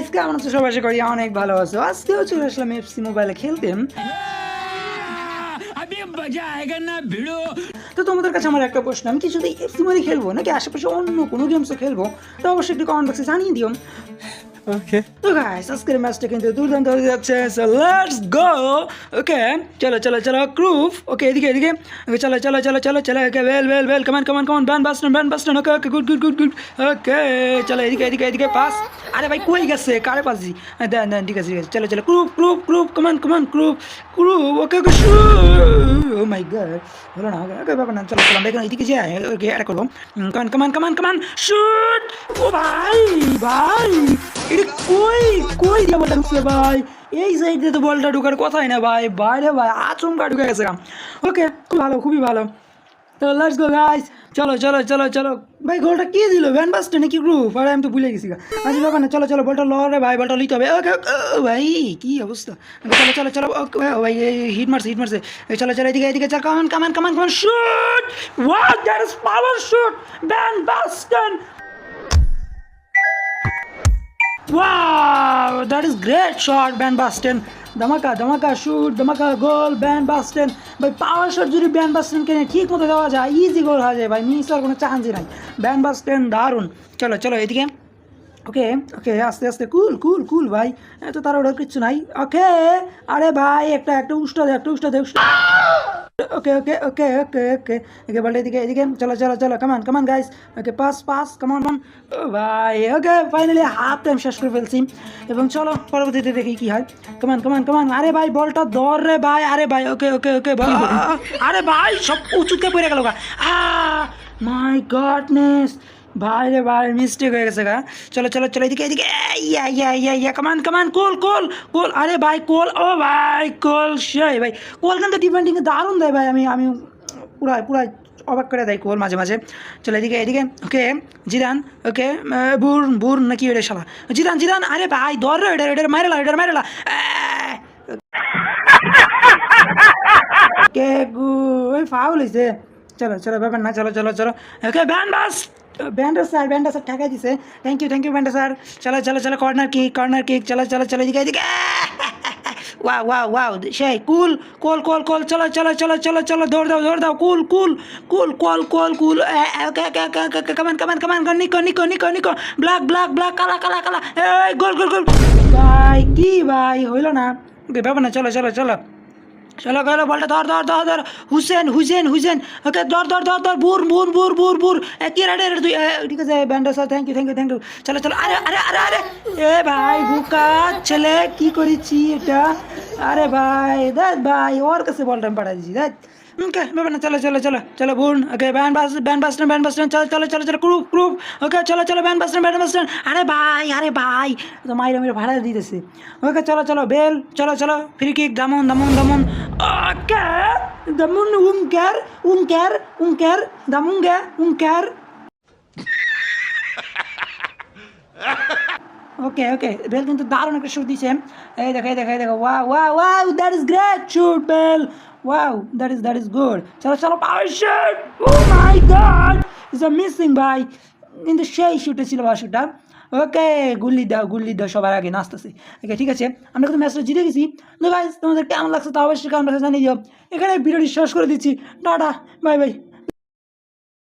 Guys কেমন আছো? সবাই আশা করি অনেক ভালো আছো। আজকেও চলে আসলাম এফসি মোবাইলে খেলতে। তো তোমাদের কাছে আমার একটা প্রশ্ন আমি কিছুতেই এফসি মোবাইলে খেলব নাকি আশেপাশে অন্য কোনো গেমসও খেলব? তো অবশ্যই একটু কমেন্ট বক্সে জানিয়ে দিও। ওকে তো গাইস আজকের ম্যাচটা কিন্তু দুর্দান্ত হয়ে যাচ্ছে সো লেটস গো ওকে চলো চলো চলো গ্রুপ ওকে এদিকে এদিকে ওকে চলো চলো চলো চলো চলো ওকে well well well come on come on come on van Basten van Basten okay okay good good good good okay চলো এদিকে এদিকে এদিকে পাস আরে ভাই কই গেছে কারে পাস দি দেন দেন ঠিক আছে ঠিক আছে চলো চলো group group group come on come on group group okay okay oh my god হলো না ওকে বাবা না চলো চলো আমরা এখানে এদিকে যাই ওকে এটা করব কমান কমান কমান কমান শুট ও ভাই ভাই এটা কই কই দিয়ে বলটা ঢুকছে ভাই? এই সাইড দিয়ে তো বলটা ঢুকার কথাই না ভাই, বাইরে ভাই, আচমকা ঢুকে গেছে কাম ওকে খুব ভালো, খুবই ভালো। তো লেটস গো গাইস চলো চলো চলো চলো। ভাই গোলটা কে দিল? ভ্যান বাসটা নাকি গ্রুপ আরে, আমি তো ভুলে গেছি আচ্ছা ব্যাপার না, চলো চলো, বলটা লরে ভাই, বলটা লিতে হবে। ওকে ভাই, কি অবস্থা? চলো চলো চলো, ওকে ভাই হিট মারছে হিট মারছে। এই, চলো চলো, এদিকে এদিকে, চল come on come on come on come on shoot what that is power shoot van Basten Wow, that is great shot, Ben Basten. ধামাকা ধামাকা শুট ধামাকা গোল ব্যান বাস্টেন ভাই পাওয়ার শট যদি ব্যান বাস্টেনকে ঠিক মতো দেওয়া যায় ইজি গোল হয়ে যায় ভাই মিস হওয়ার কোনো চান্সই নাই। ব্যান বাস্টেন দারুণ। চলো চলো এদিকে। ওকে ওকে আস্তে আস্তে কুল কুল কুল ভাই। এত তার ওটা কিচ্ছু নাই। ওকে আরে ভাই একটা একটা উষ্টা দে একটা উষ্টা দে উষ্টা ওকে ওকে ওকে ওকে ওকে ওকে বলে এদিকে এদিকে, চলো চলো চলো কামান কামান গাইস ওকে পাস পাস কামান মান ভাই ওকে ফাইনালি হাফ টাইম শেষ করে ফেলছি। এবং চলো, পরবর্তীতে দেখি কি হয়। কামান কামান কামান আরে ভাই, বলটা দর রে ভাই, আরে ভাই ওকে ওকে ওকে আরে ভাই, সব উঁচুতে পড়ে গেল মাই গডনেস ভাই রে ভাই মিস্টেক হয়ে গেছে গা। চলো চলো চলো, এদিকে এদিকে ইয়া ইয়া ইয়া ইয়া কামান কামান কোল কোল কোল আরে ভাই কোল ও ভাই কোল সেই ভাই। কোল কিন্তু ডিফেন্ডিং দারুণ দেয় ভাই, আমি আমি পুরাই পুরাই অবাক করে দেয় কোল মাঝে মাঝে। চলো, এদিকে এদিকে ওকে জিদান ওকে বুর বুর নাকি ওটা শালা? জিদান জিদান আরে ভাই, ধর রে এটা এটা মারেলা এটা মারেলা কে গু ওই ফাউল হয়েছে চলো চলো, ব্যাপার না, চলো চলো চলো। Okay van Bas van der Sar van der Sar ঠেকাই দিছে thank you thank you van der Sar চলো চলো চলো কর্নার কিক কর্নার কিক চলো চলো চলো এদিকে এদিকে ওয়াও ওয়াও ওয়াও সেই কুল কোল কোল কোল চলো চলো চলো চলো চলো দৌড় দাও দৌড় দাও কুল কুল কুল কোল কোল cool come on come on come on Nico Nico Nico Nico black black black কালা কালা কালা এই গোল গোল গোল ভাই কি ভাই হইল না ব্যাপার না চলো চলো চলো চলো গেলো বলটা ধর ধর ধর ধর হুসেন হুসেন হুসেন ওকে ধর ধর ধর ধর বুর বুর বুর বুর বুর এ কি রে তুই ঠিক আছে ব্যান্ডা Sar thank you thank you thank you চলো চলো আরে আরে আরে আরে এ ভাই বুকা ছেলে কি করেছি এটা আরে ভাই দেখ ভাই ওর কাছে বলটা আমি পাঠা দিচ্ছি দেখ ওকে ব্যাপার না চলো চলো চলো চলো বুন ওকে ব্যান্ড বাস ব্যান্ড বাস ব্যান্ড বাস চলো চলো চলো চলো গ্রুপ গ্রুপ ওকে চলো চলো ব্যান্ড বাস ব্যান্ড বাস আরে ভাই আরে ভাই তো মাইরা মেরে ভাড়া দিতেছে ওকে চলো চলো বেল চলো চলো ফ্রি কিক দামন দামন দামন ওকে দামন উঙ্কার উঙ্কার উঙ্কার দামুঙ্গা উঙ্কার ওকে ওকে বেল কিন্তু দারুণ একটা শুট দিছে এই দেখো এই দেখো এই দেখো ওয়া ওয়া wow that is great shoot Bale wow that is that is good চলো চলো power shoot oh my god is a missing ভাই কিন্তু সেই শুটে ছিল বা শুটটা ওকে, গুল্লি দাও গুল্লি দাও সবার আগে, নাচতেছে। ওকে, ঠিক আছে, আমরা কিন্তু ম্যাচটা জিতে গেছি। তোমাদের কেমন লাগছে তা অবশ্যই কেমন লাগছে জানিয়ে দিও। এখানে ভিডিওটি শেষ করে দিচ্ছি। টাটা, বাই বাই।